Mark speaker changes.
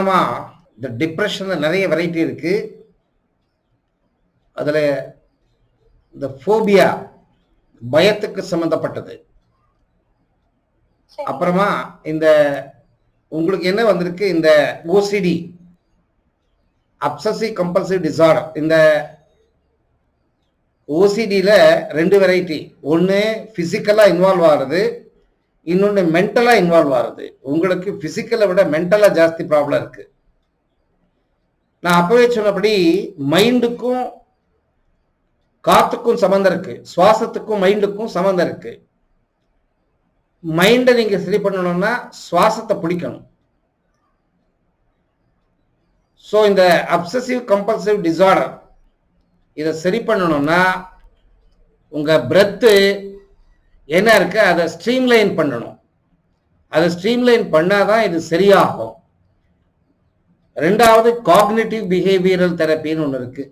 Speaker 1: இந்த டிப்ரெஷன்ல நிறைய வெரைட்டி இருக்கு. அதுல இந்த ஃபோபியா பயத்துக்கு சம்பந்தப்பட்டது.
Speaker 2: சரி.
Speaker 1: அப்புறமா இந்த உங்களுக்கு என்ன வந்திருக்கு? இந்த ஓசிடி அப்சசிவ் கம்பல்சிவ் டிசார்டர் இந்த ஓசிடியில் ரெண்டு வெரைட்டி ஒன்று ஃபிசிக்கலாக இன்வால்வ் ஆகுறது இன்னொன்று மென்டலாக இன்வால்வ் ஆகுது உங்களுக்கு ஃபிசிக்கலை விட மென்டலாக ஜாஸ்தி ப்ராப்ளம் இருக்குது நான் அப்பவே சொன்னபடி மைண்டுக்கும் காத்துக்கும் சம்மந்தம் இருக்கு. சுவாசத்துக்கும் மைண்டுக்கும் சம்மந்தம் இருக்கு. மைண்டை நீங்க சரி பண்ணணும்னா சுவாசத்தை பிடிக்கணும். ஸோ இந்த அப்சசிவ் கம்பல்சிவ் டிசார்டர் இதை சரி பண்ணணும்னா உங்க பிரெத்து என்ன இருக்கு? அதை ஸ்ட்ரீம்லைன் பண்ணணும். அதை ஸ்ட்ரீம்லைன் பண்ணாதான் இது சரியாகும். ரெண்டாவது காக்னேட்டிவ் பிஹேவியரல் தெரப்பின்னு ஒன்று இருக்குது